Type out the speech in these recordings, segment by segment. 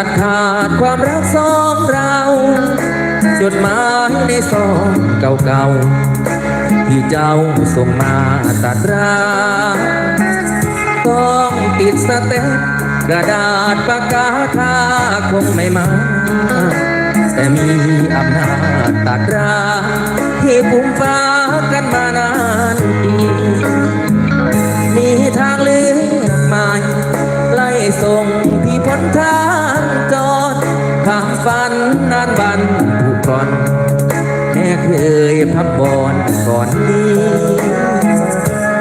ัดขาดความรักสองเราจดหมายในซองเก่าๆที่เจ้าส่งมาตัดราต้องติดสเต็ปกระดาษปากกาค่าคงไม่มา แต่มีอำนาจตัดรา ดข้ามฝันนานวันผู้ก่อนแม่เคยพักบอนก่อนนี้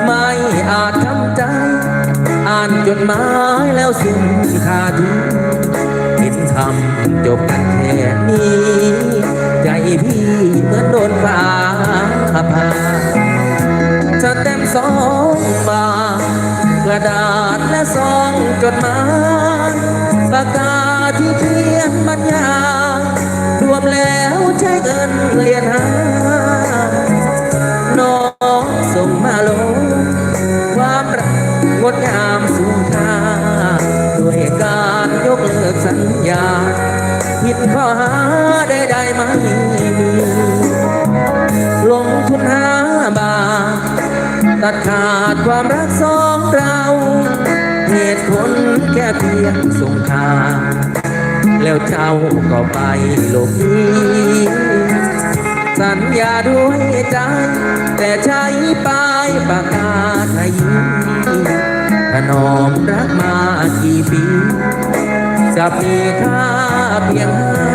ไม่อาจทำใจ อ่านจดหมายแล้วสิ้นค่าทุนเห็นทำจบกันแค่นี้ ใจพี่เหมือนโดนฟ้าผ่าจะเต็มสองบากระดาษและซองจดหมายปากกาที่ ขียนบรรยารวมแล้วใช้เงินเรียญห้าน้องส่งมาลงความรักงดงามสูงค่าด้วยการยกเลิกสัญญาผิดข้อหาใดๆไม่มีลงทุนหาบาทตัดขาดความรักสองเรา เหตุผลแค่เพียงส่งข่าว แล้วเจ้าก็ไปหลบหนีสัญญาด้วยใจ แต่ใช้ปลายปากกาไทยถนอมรักมากี่ปี จะมีค่าเพียงห้า